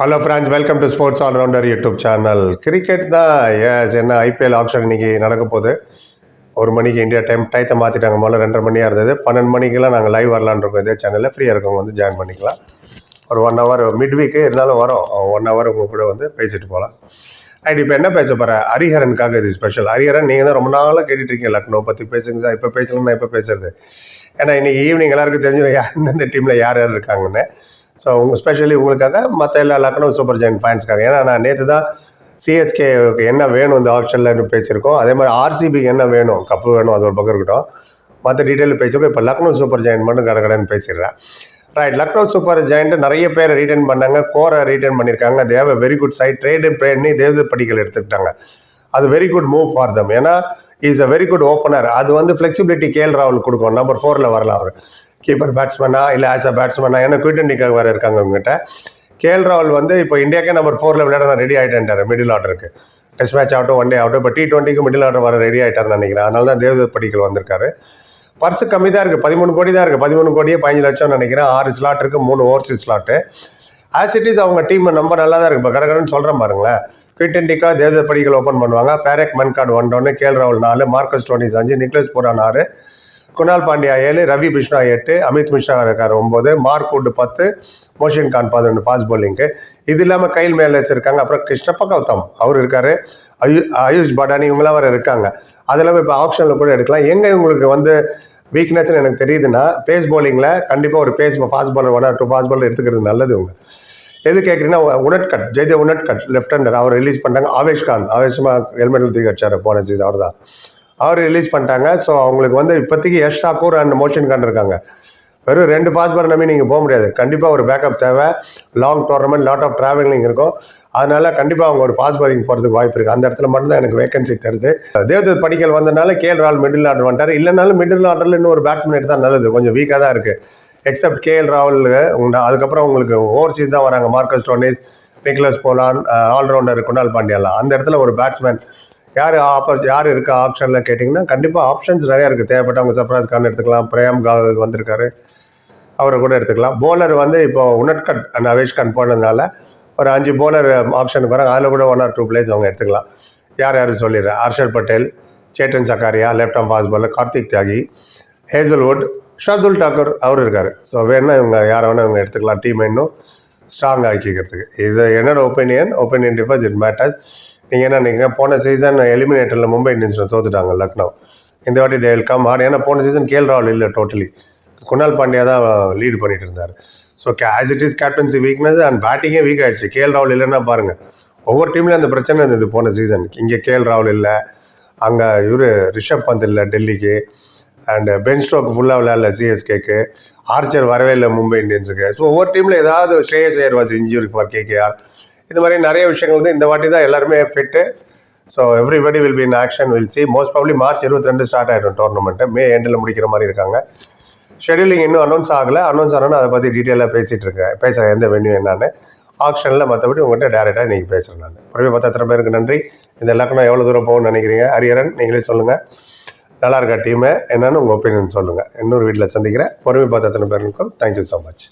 Hello friends welcome to sports allrounder YouTube channel cricket தான் yes என்ன IPL auction இன்னைக்கு நடக்க போகுது. ஒரு மணிக்கு இந்தியா டைம் டைத்தை மாற்றிட்டாங்க முதல்ல ரெண்டரை மணியாக இருந்தது. பன்னெண்டு மணிக்கெல்லாம் நாங்கள் லைவ் வரலான்னு இருக்கோம். இதே சேனலில் ஃப்ரீயாக இருக்கவங்க வந்து ஜாயின் பண்ணிக்கலாம். ஒரு ஒன் ஹவர் மிட் வீக்கு இருந்தாலும் வரும். ஒன் ஹவர் உங்கள் கூட வந்து பேசிட்டு போகலாம். ரைட் இப்போ என்ன பேச போகிறேன் ஹரிஹரனுக்காக இது ஸ்பெஷல் ஹரிஹரன் நீங்கள் தான் ரொம்ப நாளாக கேட்டுட்டு லக்னோ பற்றி பேசுங்க சார். இப்போ பேசலன்னா இப்போ பேசுறது. ஏன்னா இன்றைக்கி ஈவினிங் எல்லாருக்கும் தெரிஞ்சிடும் யார் எந்தெந்த டீமில் யார் யார் இருக்காங்கன்னு. ஸோ உங்கள் ஸ்பெஷலி உங்களுக்காக மற்ற எல்லா லக்னோ சூப்பர் ஜெயின் ஃபேன்ஸ்க்காக ஏன்னா நான் நேற்று தான் சிஎஸ்கே என்ன வேணும் இந்த ஆப்ஷனில் பேசியிருக்கோம். அதே மாதிரி ஆர்சிபிக்கு என்ன வேணும் கப்பு வேணும் அது ஒரு பக்கம் இருக்கட்டும். மற்ற டீட்டெயில் பேசியிருக்கோம். இப்போ லக்னோ சூப்பர் ஜெயின் மட்டும் கடை பேசிடுறேன். ரைட் லக்னோ சூப்பர் ஜெயின்ட் நிறைய பேர் ரீட்டர்ன் பண்ணாங்க கோரை ரீட்டைன் பண்ணியிருக்காங்க. தேவ very good side trade and ப்ரேட்னு தேவ படிகள் எடுத்துக்கிட்டாங்க. அது very good move for them ஏன்னா is a very good opener அது வந்து ஃப்ளெக்சிபிலிட்டி கேஎல் ராவல் கொடுக்கும். நம்பர் ஃபோரில் வரலாம் அவர். கீப்பர் பேட்ஸ்மேனா இல்லை ஆஸ் அ பேட்ஸ்மேனா ஏன்னா குயிட்டண்டிக்காக வேறு இருக்காங்க உங்ககிட்ட கேஎல் ராகுல் வந்து இப்போ இந்தியாக்கே நம்பர் ஃபோரில் விளையாட நான் ரெடி ஆகிட்டேன்ட்டார் மிடில் ஆர்டருக்கு டெஸ்ட் மேட்ச் ஆகட்டும் ஒன் டே ஆகட்டும் இப்போ டி டுவெண்ட்டிக்கு மிடில் ஆர்டர் வர ரெடி ஆகிட்டார்னு நினைக்கிறேன். அதனால தான் தேவதத் படிக்கல் வந்திருக்காரு. பர்ஸு கம்மி தான் இருக்குது பதிமூணு கோடி தான் இருக்குது பதிமூணு கோடியே பதினஞ்சு லட்சம் நினைக்கிறேன். ஆறு ஸ்லாட் இருக்குது மூணு overseas slot as it is அவங்க டீம் நம்பர் நல்லா தான் இருக்குது இப்போ கடற்கடன்னு சொல்கிறேன் பாருங்களேன். குவிண்டன்டிக்கா தேவதத் படிக்கல் ஓப்பன் பண்ணுவாங்க. பேரக் மன்கார்டு ஒன்றொன்று கேஎல் ராகுல் நாலு மார்க்கஸ் டோனிஸ் அஞ்சு நிக்லஸ் புரான் ஆறு. குணால் பாண்டியா ஏழு ரவி பிஷ்ணா எட்டு அமித் மிஷ்ரா இருக்கார் ஒம்பது மார்க் உட் பத்து மோஷன் கான் பதினொன்று ஃபாஸ்ட் bowling-க்கு இது இல்லாமல் கையில் மேலே வச்சுருக்காங்க. அப்புறம் கிருஷ்ணப்ப கௌதம் அவர் இருக்கார். அயு ஆயுஷ் படானி இவங்களாம் வேறு இருக்காங்க. அது இல்லாமல் இப்போ ஆப்ஷனில் கூட எடுக்கலாம். எங்கே இவங்களுக்கு வந்து வீக்னஸ்னு எனக்கு தெரியுதுன்னா பேஸ் பவுலிங்கில் கண்டிப்பாக ஒரு pace fast bowler one two fast bowler எடுத்துக்கிறது நல்லது இவங்க. எது கேட்குறீங்கன்னா உனட்கட் ஜெய்தே உனட்கட் லெஃப்ட் ஹேண்டர் அவர் ரிலீஸ் பண்ணிட்டாங்க. ஆவேஷ் கான் ஆவேஷமாக ஹெல்மெட்டில் தூக்கி வச்சார் போன சீசன் அவர் தான் அவர் ரிலீஸ் பண்ணிட்டாங்க. ஸோ அவங்களுக்கு வந்து இப்போதைக்கு யஷ் தாக்கூர் அண்ட் மோஷன் கான் இருக்காங்க. வெறும் ரெண்டு பாஸ்பர் நம்பி நீங்கள் போக முடியாது. கண்டிப்பாக ஒரு பேக்கப் தேவை. Long tournament lot of travelling இருக்கும். அதனால கண்டிப்பாக அவங்க ஒரு பாஸ் பாலிங் போகிறதுக்கு வாய்ப்பு இருக்குது அந்த இடத்துல மட்டும்தான் எனக்கு வேகன்சி தருது. தேவதத் படிக்கல் வந்தனால கேஎல் ராவல் மிடில் ஆர்டர் வந்துட்டார். இல்லைனாலும் மிடில் ஆர்டரில் இன்னும் ஒரு பேட்ஸ்மேன் எடுத்தால் நல்லது. கொஞ்சம் வீக்காக தான் இருக்குது எக்ஸப்ட் கேஎல் ராகுல் அதுக்கப்புறம் உங்களுக்கு ஓவர்சீஸ் தான் வராங்க. மார்க்கஸ் டோனிஸ் நிக்லஸ் போலான் ஆல்ரவுண்டர் குணால் பாண்டியாலாம் அந்த இடத்துல ஒரு பேட்ஸ்மேன் யார் ஆப்பர் யார் இருக்கா ஆப்ஷனில் கேட்டிங்கன்னா கண்டிப்பாக ஆப்ஷன்ஸ் நிறையா இருக்குது தேவைப்பட்டவங்க சப்ராஸ் கான் எடுத்துக்கலாம். பிரேம் காவல் வந்திருக்காரு. அவரை கூட எடுத்துக்கலாம். போலர் வந்து இப்போ உனட்கட் அண்ட் அவேஷ் கான் போனதுனால ஒரு அஞ்சு போலர் ஆப்ஷனுக்கு வராங்க. அதில் கூட ஒன் ஆர் டூ பிளேஸ் அவங்க எடுத்துக்கலாம். யார் யார் சொல்லிடுறேன்? Harshal Patel Chetan Sakariya left arm fast bowler Kartik Tyagi Hazlewood Shardul Docker அவர் இருக்கார். ஸோ வேணா இவங்க யாரை வேணா இவங்க எடுத்துக்கலாம். டீம் இன்னும் ஸ்ட்ராங் ஆக்கிக்கிறதுக்கு. இது என்னோட opinion opinion differs it matters நீங்கள் என்ன நீங்கள் போன சீசன் எலிமினேட்டரில் மும்பை இந்தியன்ஸில் தோத்துட்டாங்க லக்னோ. இந்த வாட்டி தே வில் கம் ஆர் ஏன்னா போன சீசன் கேல் ராவல் இல்லை டோட்டலி குணால் பாண்டியா தான் லீடு பண்ணிட்டு இருந்தார். So as it is captaincy weakness and பேட்டிங்கே weak ஆகிடுச்சு கேஎல் ராவல் இல்லைன்னா பாருங்கள் ஒவ்வொரு டீம்லேயும் அந்த பிரச்சனை இருந்தது போன சீசன் இங்கே கேஎல் ராவல் இல்லை. அங்கே இவர் ரிஷப் பந்த் இல்லை டெல்லிக்கு. அண்டு பென் ஸ்ட்ரோக் ஃபுல்லாக விளையாடல சிஎஸ்கேக்கு ஆர்ச்சர் வரவே இல்லை மும்பை இந்தியன்ஸுக்கு. ஸோ ஒவ்வொரு டீமில் ஏதாவது Shreyas Iyer was injury for KKR இந்த மாதிரி நிறைய விஷயங்கள் வந்து இந்த வாட்டி தான் எல்லாருமே fit so everybody will be in action will see most probably March இருபத்தி ரெண்டு ஸ்டார்ட் ஆகிடும் டோர்னமெண்ட்டு மே எண்டில் முடிக்கிற மாதிரி இருக்காங்க. ஷெடியூலிங் இன்னும் அனௌன்ஸ் ஆகலை. அனௌன்ஸ் ஆனால் அதை பற்றி டீட்டெயிலாக பேசிகிட்டு இருக்கேன். பேசுகிறேன் எந்த வென்யூ என்னன்னு. ஆக்ஷனில் மற்றபடி உங்கள்கிட்ட டேரெக்டாக இன்றைக்கி பேசுகிறேன் நான். புறவே பத்து எத்தனை பேருக்கு நன்றி. இந்த லக்னோ எவ்வளோ தூரம் போகணும்னு நினைக்கிறீங்க? ஹரியரன் நீங்களே சொல்லுங்கள் நல்லா இருக்கா டீமு என்னன்னு உங்கள் ஒப்பீனியன் சொல்லுங்கள் இன்னொரு வீட்டில் சந்திக்கிறேன். பொறுமை பார்த்து எத்தனை பேருக்கும் தேங்க்யூ ஸோ மச்